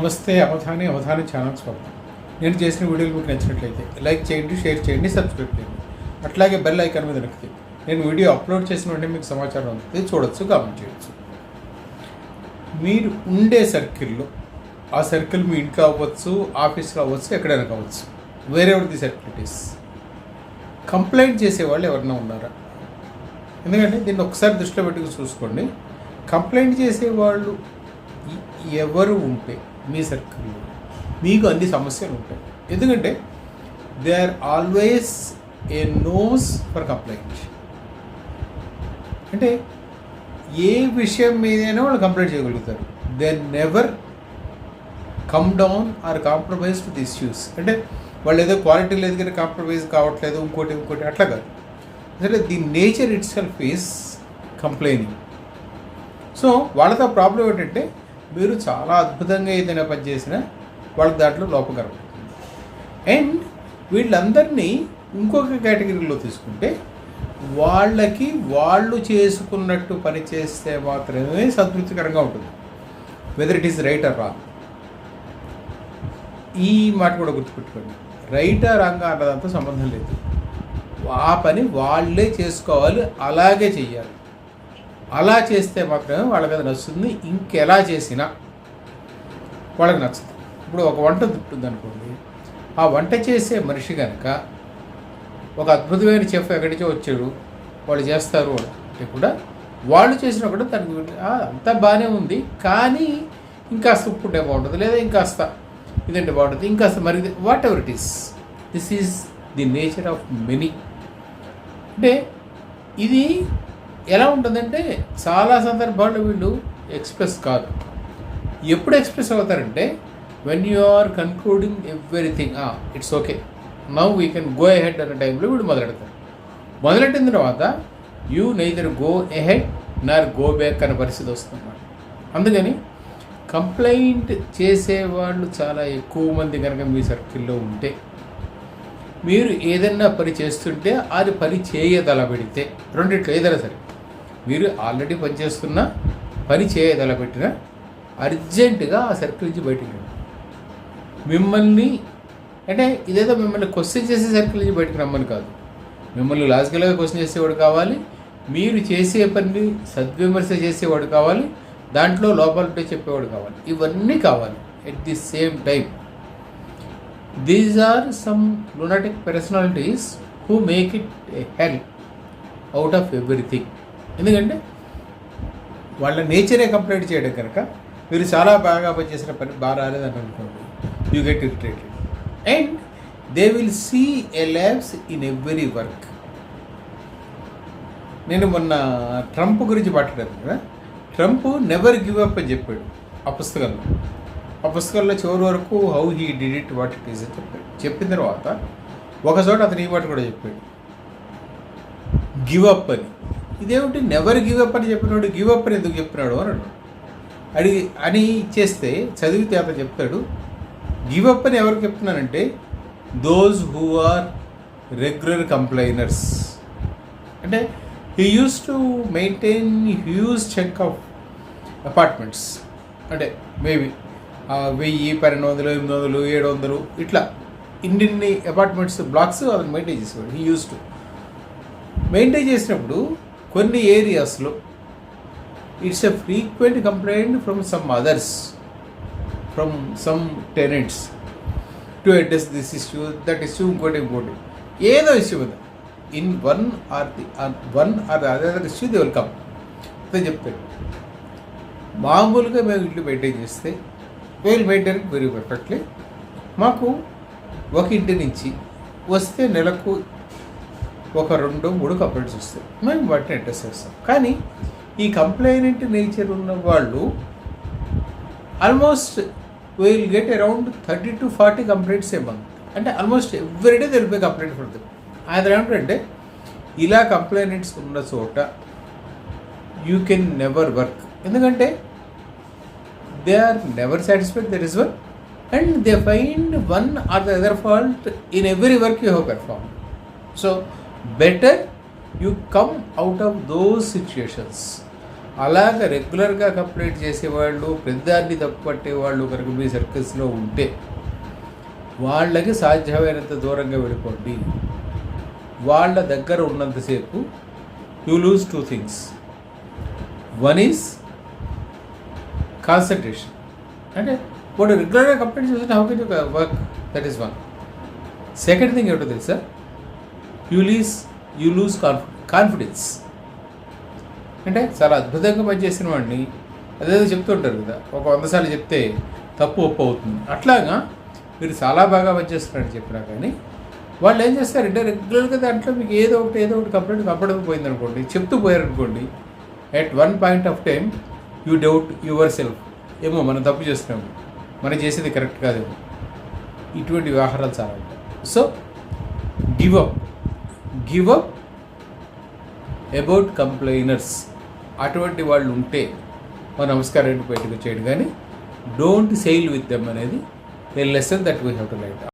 నమస్తే అవధాని అవధాని ఛానల్ స్వాగతం. నేను చేసిన వీడియోలు మీకు నచ్చినట్లయితే లైక్ చేయండి షేర్ చేయండి సబ్స్క్రైబ్ చేయండి. అట్లాగే బెల్ ఐకాన్ మీద నొక్కితే నేను వీడియో అప్లోడ్ చేసిన వెంటనే మీకు సమాచారం అందుతుంది. చూడొచ్చు కామెంట్ చేయొచ్చు. మీరు ఉండే సర్కిల్లో ఆ సర్కిల్ మీ ఇంట్లో అవ్వచ్చు ఆఫీస్లో కావచ్చు ఎక్కడైనా కావచ్చు వేరే ది సర్కిలిటీస్ కంప్లైంట్ చేసేవాళ్ళు ఎవరైనా ఉన్నారా? ఎందుకంటే దీన్ని ఒకసారి దృష్టిలో పెట్టుకుని చూసుకోండి. కంప్లైంట్ చేసేవాళ్ళు ఎవరు ఉంటే మీ సర్కిల్లో. మీకు అన్ని సమస్యలు ఉంటాయి. ఎందుకంటే they are always a nose for complaint అంటే ఏ విషయం మీదైనా వాళ్ళు కంప్లైంట్ చేయగలుగుతారు. They never come down or compromise to the issues అంటే వాళ్ళు ఏదో క్వాలిటీ లేదు కానీ కాంప్రమైజ్ కావట్లేదు ఇంకోటి ఇంకోటి అట్లా కాదు. అంటే the nature itself is complaining so వాళ్ళతో ప్రాబ్లం ఏంటంటే మీరు చాలా అద్భుతంగా ఏదైనా పని చేసినా వాళ్ళకి దాంట్లో లోపం అండ్ వీళ్ళందరినీ ఇంకొక కేటగిరీలో తీసుకుంటే వాళ్ళకి వాళ్ళు చేసుకున్నట్టు పని చేస్తే మాత్రమే సంతృప్తికరంగా ఉంటుంది. Whether it is right or wrong ఈ మాట కూడా గుర్తుపెట్టుకోండి. రైట్ ఆ రాంగ్ అన్నదంతా సంబంధం లేదు. ఆ పని వాళ్ళే చేసుకోవాలి అలాగే చెయ్యాలి. అలా చేస్తే మాత్రమే వాళ్ళ మీద నచ్చుతుంది. ఇంకెలా చేసినా వాళ్ళకి నచ్చుతుంది. ఇప్పుడు ఒక వంట ఉంటుంది అనుకోండి ఆ వంట చేసే మనిషి కనుక ఒక అద్భుతమైన చెఫ్ ఎక్కడి నుంచో వచ్చాడు. వాళ్ళు చేస్తారు అంటే కూడా వాళ్ళు చేసినా కూడా దానికి అంతా బాగానే ఉంది. కానీ ఇంకాస్త ఉప్పు ఉంటే బాగుంటుంది. లేదా ఇంకాస్త ఇదంటే బాగుంటుంది. ఇంకాస్త మరి whatever it is this is the nature of many అంటే ఇది ఎలా ఉంటుందంటే చాలా సందర్భాల్లో వీళ్ళు ఎక్స్ప్రెస్ కాదు. ఎప్పుడు express అవుతారంటే when you are concluding everything it's okay now we can go ahead అనే టైంలో వీడు మొదలెడతారు మొదలెట్టిన తర్వాత you neither go ahead nor go back అనే పరిస్థితి వస్తుందన్నమాట. అందుకని కంప్లైంట్ చేసేవాళ్ళు చాలా ఎక్కువ మంది కనుక మీ సర్కిల్లో ఉంటే మీరు ఏదన్నా పని చేస్తుంటే అది పని చేయదలబెడితే రెండిట్లో ఏదైనా సరే మీరు ఆల్రెడీ పనిచేస్తున్న పని చేయదలబెట్టినా అర్జెంటుగా ఆ సర్కిల్ నుంచి బయటికి రండి. మిమ్మల్ని అంటే ఇదేదో మిమ్మల్ని క్వశ్చన్ చేసే సర్కిల్ నుంచి బయటకు రమ్మని కాదు. మిమ్మల్ని లాజికల్గా క్వశ్చన్ చేసేవాడు కావాలి మీరు చేసే పని సద్విమర్శ చేసేవాడు కావాలి దాంట్లో లోపాలుంటే చెప్పేవాడు కావాలి. ఇవన్నీ కావాలి at the same time these are some lunatic personalities who make it a hell out of everything ఎందుకంటే వాళ్ళ నేచరే కంప్లైంట్ చేయడం కనుక మీరు చాలా బాగా పనిచేసిన పని బాగా రాలేదని అనుకోండి. You get irritated and they will see a lapse in every work నేను మొన్న ట్రంప్ గురించి మాట్లాడాను కదా. ట్రంప్ నెవర్ గివ్ అప్ అని చెప్పాడు ఆ పుస్తకంలో. ఆ పుస్తకంలో చివరి వరకు how he did it what it is అని చెప్పాడు. చెప్పిన తర్వాత ఒక చోట అతను ఈ మాట కూడా చెప్పాడు. గివ్ అప్ అని. ఇదేమిటి? నెవర్ గివ్ అప్ అని చెప్పినాడు గివ్ అప్ అని ఎందుకు చెప్పినాడు అని అన్నాడు అడిగి అని ఇచ్చేస్తే చదివితే అతను చెప్తాడు. గివ్ అప్ అని ఎవరికి చెప్తున్నానంటే those who are regular complainers అంటే he used to maintain huge check of apartments అంటే మేబీ వెయ్యి పన్నెండు వందలు ఎనిమిది వందలు ఏడు వందలు ఇట్లా ఇన్నిన్ని అపార్ట్మెంట్స్ బ్లాక్స్ అతను మెయింటైన్ చేసేవాడు. హీ యూస్ టు మెయింటైన్ చేసినప్పుడు కొన్ని ఏరియాస్లో it's a frequent complaint from some others from some tenants to address this issue that issue ఇంకోటి ఇంకోటి ఏదో ఇష్యూ ఉంది in one or the one or other issue the welcome అదే చెప్తాడు మామూలుగా మేము ఇల్లు మెయింటైన్ చేస్తే వీల్ మెయింటైన్ వెరీ పర్ఫెక్ట్లీ మాకు ఒక ఇంటి నుంచి వస్తే నెలకు ఒక రెండు మూడు కంప్లైంట్స్ వస్తాయి. మేము వాటిని అడ్రస్ చేస్తాం. కానీ ఈ కంప్లైనెంట్ నేచర్ ఉన్న వాళ్ళు almost will get around thirty to forty complaints a month అంటే ఆల్మోస్ట్ ఎవ్రీడే తెలిపే కంప్లైంట్ పడుతుంది అది ఏమిటంటే ఇలా కంప్లైనెంట్స్ ఉన్న చోట యూ కెన్ నెవర్ వర్క్ ఎందుకంటే they are never satisfied there is work and they find one or the other fault in every work you have perform so better you come out of those situations అలాగ రెగ్యులర్గా complaint చేసేవాళ్ళు పెద్దాన్ని తప్పు వాళ్ళు కనుక మీ సర్కిల్స్లో ఉంటే వాళ్ళకి సాధ్యమైనంత దూరంగా వెళ్ళిపోండి. వాళ్ళ దగ్గర ఉన్నంతసేపు you lose two things one is concentration అంటే వాడు రెగ్యులర్గా కంప్లైంట్ చేస్తుంటే how can you work that is one second thing ఏమిటో తెలుసా? You lose you lose confidence అంటే చాలా అద్భుతంగా పనిచేసిన వాడిని అదేదో చెప్తుంటారు కదా ఒక వంద సార్లు చెప్తే తప్పు ఒప్పు అవుతుంది. అట్లాగా మీరు చాలా బాగా పనిచేస్తున్నారని చెప్పినా కానీ వాళ్ళు ఏం చేస్తారంటే రెగ్యులర్గా దాంట్లో మీకు ఏదో ఒకటి ఏదో ఒకటి కంప్లైంట్ కప్పడకపోయింది అనుకోండి చెప్తూ పోయారనుకోండి at one point of time you doubt yourself ఏమో మనం తప్పు చేస్తున్నాము మనం చేసేది కరెక్ట్ కాదేమో. ఇటువంటి వ్యవహారాలు చాలా ఉంటాయి. So give up give up about complainers. అటువంటి వాళ్ళు ఉంటే మన నమస్కారాన్ని బయటకు వచ్చేయడం కానీ డోంట్ సెయిల్ విత్ దెమ్ అనేది the lesson that we have to light